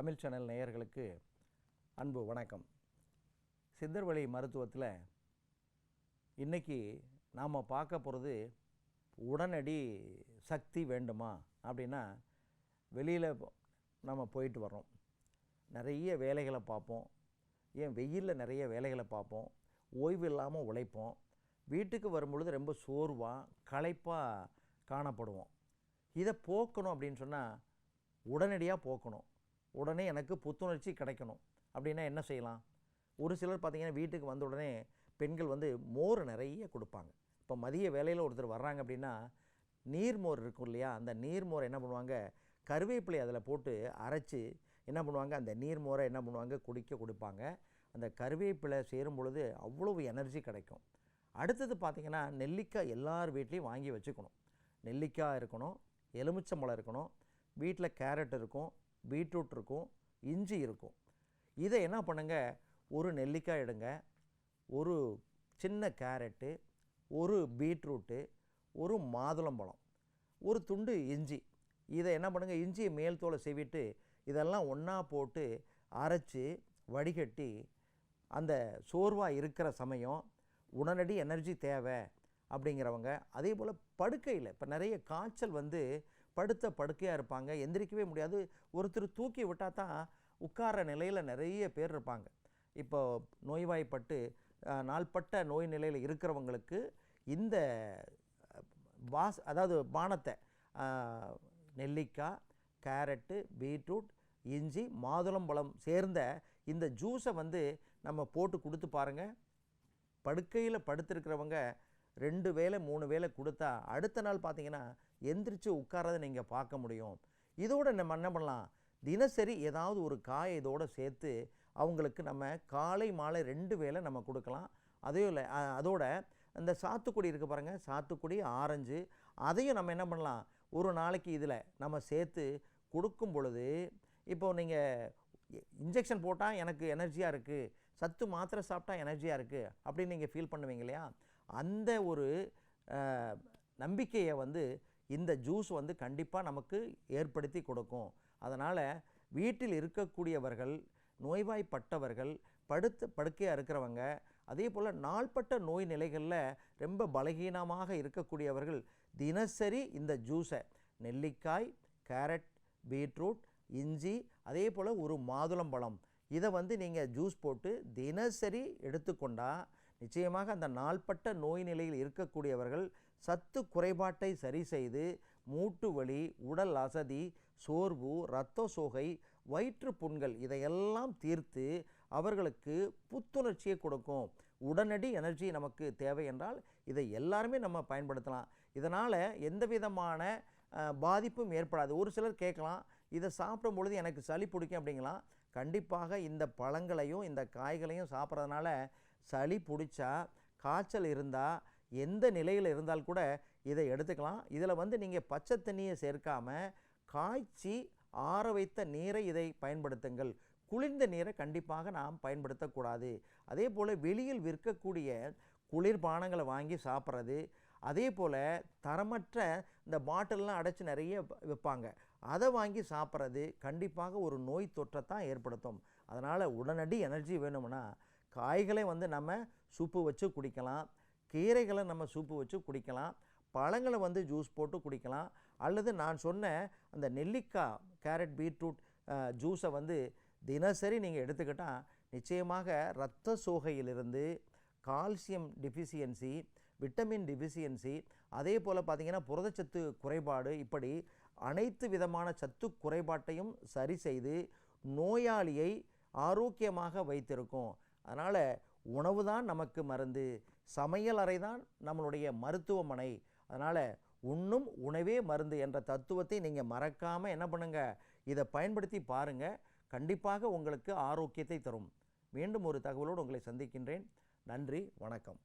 Tamil channel நேயர்களுக்கு அன்பு வணக்கம். சித்தர்வழி மருத்துவத்தில் இன்றைக்கி நாம் பார்க்க போகிறது உடனடி சக்தி வேண்டுமா? அப்படின்னா வெளியில் நம்ம போயிட்டு வர்றோம். நிறைய வேலைகளை பார்ப்போம். ஏன் வெயிலில் நிறைய வேலைகளை பார்ப்போம். ஓய்வு இல்லாமல் உழைப்போம். வீட்டுக்கு வரும்பொழுது ரொம்ப சோர்வாக களைப்பாக காணப்படுவோம். இதை போக்கணும் அப்படின்னு சொன்னால் உடனடியாக போக்கணும். உடனே எனக்கு புத்துணர்ச்சி கிடைக்கணும். அப்படின்னா என்ன செய்யலாம்? ஒரு சிலர் பார்த்திங்கன்னா வீட்டுக்கு வந்த உடனே பெண்கள் வந்து மோர் நிறைய கொடுப்பாங்க. இப்போ மதிய வேலையில் ஒருத்தர் வர்றாங்க அப்படின்னா நீர்மோர் இருக்கும் இல்லையா? அந்த நீர்மோரை என்ன பண்ணுவாங்க? கருவேப்பிலை அதில் போட்டு அரைச்சி என்ன பண்ணுவாங்க? அந்த நீர்மோரை என்ன பண்ணுவாங்க? குடிக்க கொடுப்பாங்க. அந்த கருவேப்பிலை சேரும் பொழுது அவ்வளவு எனர்ஜி கிடைக்கும். அடுத்தது பார்த்திங்கன்னா நெல்லிக்காய் எல்லார் வீட்லேயும் வாங்கி வச்சுக்கணும். நெல்லிக்காய் இருக்கணும் எலுமிச்சம்பழம் இருக்கணும் வீட்டில் கேரட் இருக்கும் பீட்ரூட் இருக்கும் இஞ்சி இருக்கும். இதை என்ன பண்ணுங்கள் ஒரு நெல்லிக்காய் எடுங்க ஒரு சின்ன கேரட்டு ஒரு பீட்ரூட்டு ஒரு மாதுளம்பழம் ஒரு துண்டு இஞ்சி. இதை என்ன பண்ணுங்கள் இஞ்சியை மேல் தோலை செவிட்டு இதெல்லாம் ஒன்றா போட்டு அரைச்சி வடிகட்டி அந்த சோர்வாக இருக்கிற சமயம் உடனடி எனர்ஜி தேவை அப்படிங்கிறவங்க அதே போல் படுக்கையில் இப்போ நிறைய காய்ச்சல் வந்து படுத்த படுக்கையாக இருப்பாங்க. எந்திரிக்கவே முடியாது. ஒருத்தர் தூக்கி விட்டால் தான் உட்கார நிலையில் நிறைய பேர் இருப்பாங்க. இப்போ நோய்வாய்ப்பட்டு நாள்பட்ட நோய் நிலையில் இருக்கிறவங்களுக்கு இந்த வாஸ் அதாவது பானத்தை நெல்லிக்காய் கேரட்டு பீட்ரூட் இஞ்சி மாதுளம்பழம் சேர்ந்த இந்த ஜூஸை வந்து நம்ம போட்டு கொடுத்து பாருங்கள் படுக்கையில் படுத்திருக்கிறவங்க ரெண்டு வேளை மூணு வேளை கொடுத்தா அடுத்த நாள் பார்த்தீங்கன்னா எந்திரிச்சு உட்காரதை நீங்கள் பார்க்க முடியும். இதோடு நம்ம என்ன பண்ணலாம்? தினசரி ஏதாவது ஒரு காயை இதோடு சேர்த்து அவங்களுக்கு நம்ம காலை மாலை ரெண்டு வேலை நம்ம கொடுக்கலாம். அதே இல்லை அதோட இந்த சாத்துக்குடி இருக்குது பாருங்கள் சாத்துக்குடி ஆரஞ்சு அதையும் நம்ம என்ன பண்ணலாம்? ஒரு நாளைக்கு இதில் நம்ம சேர்த்து கொடுக்கும் பொழுது இப்போது நீங்கள் இன்ஜெக்ஷன் போட்டால் எனக்கு எனர்ஜியாக இருக்குது சத்து மாத்திரை சாப்பிட்டா எனர்ஜியாக இருக்குது அப்படின்னு நீங்கள் ஃபீல் பண்ணுவீங்க இல்லையா? அந்த ஒரு நம்பிக்கையை வந்து இந்த ஜூஸ் வந்து கண்டிப்பாக நமக்கு ஏற்படுத்தி கொடுக்கும். அதனால் வீட்டில் இருக்கக்கூடியவர்கள் நோய்வாய்ப்பட்டவர்கள் படுத்து படுக்கையாக இருக்கிறவங்க அதே போல் நாள்பட்ட நோய் நிலைகளில் ரொம்ப பலகீனமாக இருக்கக்கூடியவர்கள் தினசரி இந்த ஜூஸை நெல்லிக்காய் கேரட் பீட்ரூட் இஞ்சி அதே போல் ஒரு மாதுளம்பழம் இதை வந்து நீங்கள் ஜூஸ் போட்டு தினசரி எடுத்துக்கொண்டால் நிச்சயமாக அந்த நாள்பட்ட நோய் நிலையில் இருக்கக்கூடியவர்கள் சத்து குறைபாட்டை சரி செய்து மூட்டு வலி உடல் அசதி சோர்வு இரத்த சோகை வயிற்று புண்கள் இதையெல்லாம் தீர்த்து அவர்களுக்கு புத்துணர்ச்சியை கொடுக்கும். உடனடி எனர்ஜி நமக்கு தேவை என்றால் இதை எல்லாருமே நம்ம பயன்படுத்தலாம். இதனால் எந்த விதமான பாதிப்பும் ஏற்படாது. ஒரு சிலர் கேட்கலாம் இதை சாப்பிடும் பொழுது எனக்கு சளி பிடிக்கும் அப்படிங்களாம் கண்டிப்பாக இந்த பழங்களையும் இந்த காய்களையும் சாப்பிட்றதுனால சளி பிடிச்சா காய்ச்சல் இருந்தால் எந்த நிலையில் இருந்தால் கூட இதை எடுத்துக்கலாம். இதில் வந்து நீங்கள் பச்சை தண்ணியை சேர்க்காம காய்ச்சி ஆற வைத்த நீரை இதை பயன்படுத்துங்கள். குளிர்ந்த நீரை கண்டிப்பாக நாம் பயன்படுத்தக்கூடாது. அதே போல் வெளியில் விற்கக்கூடிய குளிர்பானங்களை வாங்கி சாப்பிட்றது அதே போல் தரமற்ற இந்த பாட்டில்லாம் அடைச்சி நிறைய வ- விற்பாங்க. அதை வாங்கி சாப்பிட்றது கண்டிப்பாக ஒரு நோய் தொற்றைத்தான் ஏற்படுத்தும். அதனால் உடனடி எனர்ஜி வேணும்னா காய்களை வந்து நம்ம சூப்பு வச்சு குடிக்கலாம் கீரைகளை நம்ம சூப்பு வச்சு குடிக்கலாம் பழங்களை வந்து ஜூஸ் போட்டு குடிக்கலாம் அல்லது நான் சொன்ன அந்த நெல்லிக்காய் கேரட் பீட்ரூட் ஜூஸை வந்து தினசரி நீங்கள் எடுத்துக்கிட்டால் நிச்சயமாக இரத்த சோகையிலிருந்து கால்சியம் டிஃபிசியன்சி விட்டமின் டிஃபிசியன்சி அதே போல் பார்த்தீங்கன்னா புரதச்சத்து குறைபாடு இப்படி அனைத்து விதமான சத்து குறைபாட்டையும் சரி செய்து நோயாளியை ஆரோக்கியமாக வைத்திருக்கும். அதனால் உணவு தான் நமக்கு மருந்து. சமையல் அறை தான் நம்மளுடைய மருத்துவமனை. அதனால் உண்ணும் உணவே மருந்து என்ற தத்துவத்தை நீங்கள் மறக்காமல் என்ன பண்ணுங்கள் இதை பயன்படுத்தி பாருங்கள் கண்டிப்பாக உங்களுக்கு ஆரோக்கியத்தை தரும். மீண்டும் ஒரு தகவலோடு உங்களை சந்திக்கின்றேன். நன்றி வணக்கம்.